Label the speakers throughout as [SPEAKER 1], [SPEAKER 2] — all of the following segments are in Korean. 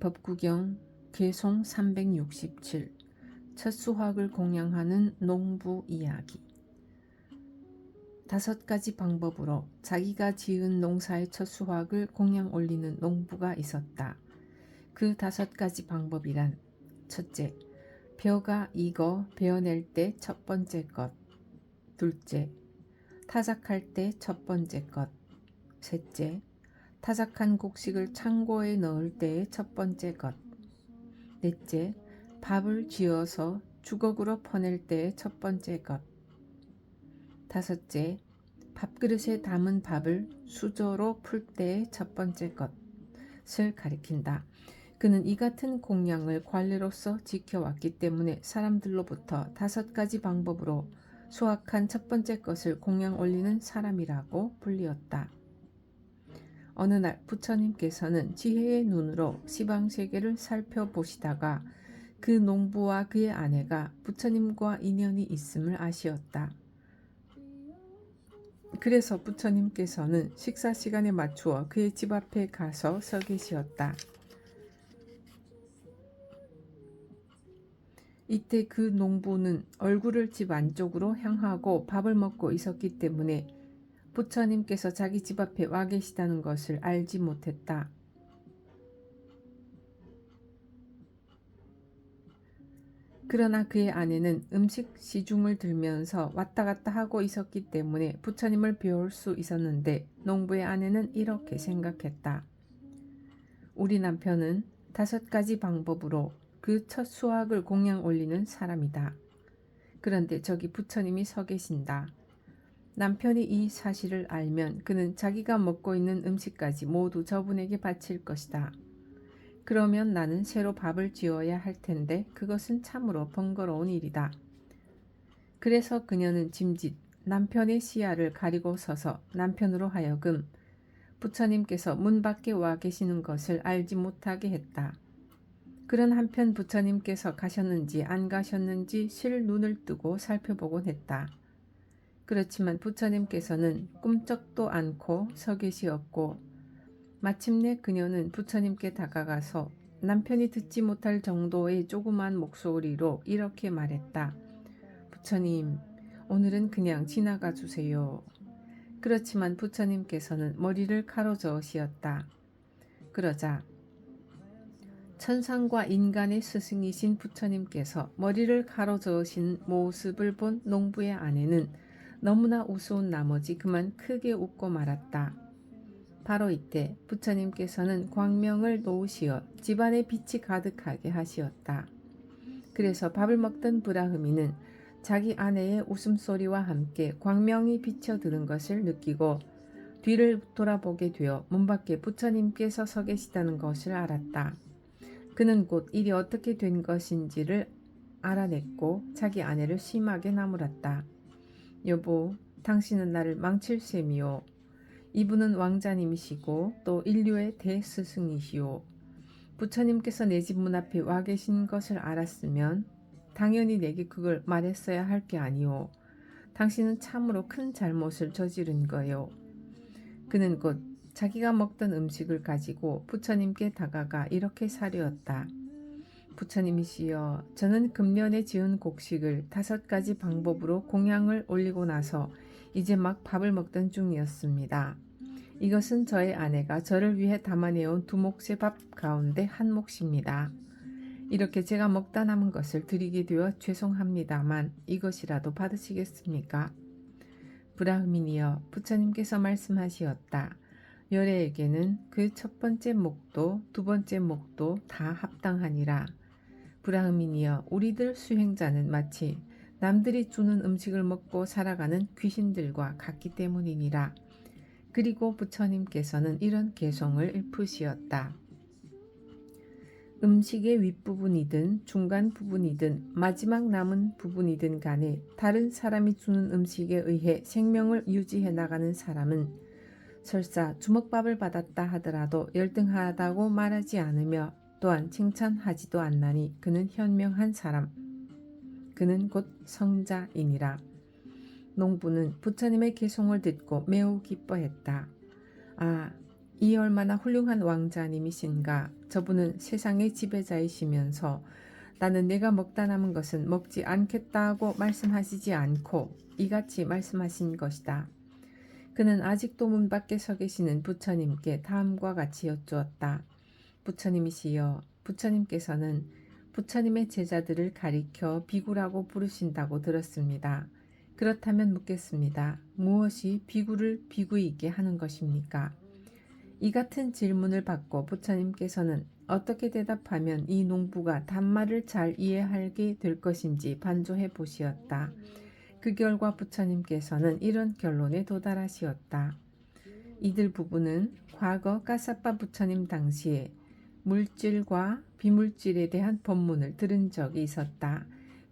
[SPEAKER 1] 법구경 개송 367 첫 수확을 공양하는 농부 이야기 다섯 가지 방법으로 자기가 지은 농사의 첫 수확을 공양 올리는 농부가 있었다. 그 다섯 가지 방법이란 첫째, 벼가 익어 베어낼 때 첫 번째 것. 둘째, 타작할 때 첫 번째 것. 셋째, 타작한 곡식을 창고에 넣을 때의 첫 번째 것. 넷째, 밥을 쥐어서 주걱으로 퍼낼 때의 첫 번째 것. 다섯째, 밥그릇에 담은 밥을 수저로 풀 때의 첫 번째 것을 가리킨다. 그는 이 같은 공양을 관례로서 지켜왔기 때문에 사람들로부터 다섯 가지 방법으로 수확한 첫 번째 것을 공양 올리는 사람이라고 불리었다. 어느 날 부처님께서는 지혜의 눈으로 시방 세계를 살펴보시다가 그 농부와 그의 아내가 부처님과 인연이 있음을 아시었다. 그래서 부처님께서는 식사 시간에 맞추어 그의 집 앞에 가서 서 계시었다. 이때 그 농부는 얼굴을 집 안쪽으로 향하고 밥을 먹고 있었기 때문에 부처님께서 자기 집 앞에 와 계시다는 것을 알지 못했다. 그러나 그의 아내는 음식 시중을 들면서 왔다 갔다 하고 있었기 때문에 부처님을 배울 수 있었는데 농부의 아내는 이렇게 생각했다. 우리 남편은 다섯 가지 방법으로 그 첫 수확을 공양 올리는 사람이다. 그런데 저기 부처님이 서 계신다. 남편이 이 사실을 알면 그는 자기가 먹고 있는 음식까지 모두 저분에게 바칠 것이다. 그러면 나는 새로 밥을 지어야 할 텐데 그것은 참으로 번거로운 일이다. 그래서 그녀는 짐짓 남편의 시야를 가리고 서서 남편으로 하여금 부처님께서 문 밖에 와 계시는 것을 알지 못하게 했다. 그런 한편 부처님께서 가셨는지 안 가셨는지 실 눈을 뜨고 살펴보곤 했다. 그렇지만 부처님께서는 꿈쩍도 않고 서 계시었고 마침내 그녀는 부처님께 다가가서 남편이 듣지 못할 정도의 조그만 목소리로 이렇게 말했다. 부처님, 오늘은 그냥 지나가 주세요. 그렇지만 부처님께서는 머리를 가로저으시었다. 그러자 천상과 인간의 스승이신 부처님께서 머리를 가로저으신 모습을 본 농부의 아내는 너무나 우스운 나머지 그만 크게 웃고 말았다. 바로 이때 부처님께서는 광명을 놓으시어 집안에 빛이 가득하게 하시었다. 그래서 밥을 먹던 브라흐미는 자기 아내의 웃음소리와 함께 광명이 비쳐드는 것을 느끼고 뒤를 돌아보게 되어 문 밖에 부처님께서 서 계시다는 것을 알았다. 그는 곧 일이 어떻게 된 것인지를 알아냈고 자기 아내를 심하게 나무랐다. 여보, 당신은 나를 망칠 셈이요. 이분은 왕자님이시고 또 인류의 대스승이시오. 부처님께서 내 집 문 앞에 와 계신 것을 알았으면 당연히 내게 그걸 말했어야 할 게 아니오. 당신은 참으로 큰 잘못을 저지른 거요. 그는 곧 자기가 먹던 음식을 가지고 부처님께 다가가 이렇게 사려었다. 부처님이시여, 저는 금년에 지은 곡식을 다섯 가지 방법으로 공양을 올리고 나서 이제 막 밥을 먹던 중이었습니다. 이것은 저의 아내가 저를 위해 담아내온 두 몫의 밥 가운데 한 몫입니다. 이렇게 제가 먹다 남은 것을 드리게 되어 죄송합니다만 이것이라도 받으시겠습니까? 브라흐민이여 부처님께서 말씀하시었다. 열애에게는 그 첫 번째 목도 두 번째 목도 다 합당하니라. 브라흐민이여 우리들 수행자는 마치 남들이 주는 음식을 먹고 살아가는 귀신들과 같기 때문이니라. 그리고 부처님께서는 이런 개성을 읊으시었다. 음식의 윗부분이든 중간 부분이든 마지막 남은 부분이든 간에 다른 사람이 주는 음식에 의해 생명을 유지해 나가는 사람은 설사 주먹밥을 받았다 하더라도 열등하다고 말하지 않으며 또한 칭찬하지도 않나니 그는 현명한 사람. 그는 곧 성자이니라. 농부는 부처님의 개송을 듣고 매우 기뻐했다. 아, 이 얼마나 훌륭한 왕자님이신가. 저분은 세상의 지배자이시면서 나는 내가 먹다 남은 것은 먹지 않겠다고 말씀하시지 않고 이같이 말씀하신 것이다. 그는 아직도 문 밖에 서 계시는 부처님께 다음과 같이 여쭈었다. 부처님이시여, 부처님께서는 부처님의 제자들을 가리켜 비구라고 부르신다고 들었습니다. 그렇다면 묻겠습니다. 무엇이 비구를 비구이게 하는 것입니까? 이 같은 질문을 받고 부처님께서는 어떻게 대답하면 이 농부가 단말을 잘 이해하게 될 것인지 반조해 보시었다. 그 결과 부처님께서는 이런 결론에 도달하시었다. 이들 부부는 과거 까사빠 부처님 당시에 물질과 비물질에 대한 법문을 들은 적이 있었다.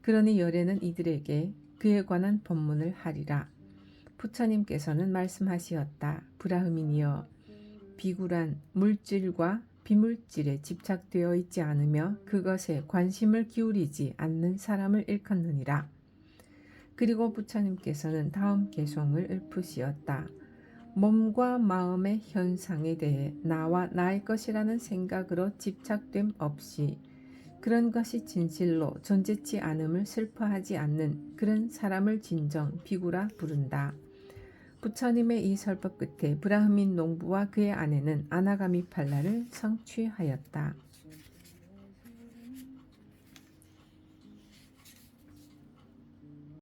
[SPEAKER 1] 그러니 열애는 이들에게 그에 관한 법문을 하리라. 부처님께서는 말씀하시었다. 브라흐민이여, 비구란 물질과 비물질에 집착되어 있지 않으며 그것에 관심을 기울이지 않는 사람을 일컫느니라. 그리고 부처님께서는 다음 개송을 읊으시었다. 몸과 마음의 현상에 대해 나와 나의 것이라는 생각으로 집착됨 없이 그런 것이 진실로 존재치 않음을 슬퍼하지 않는 그런 사람을 진정 비구라 부른다. 부처님의 이 설법 끝에 브라흐민 농부와 그의 아내는 아나가미 팔라를 성취하였다.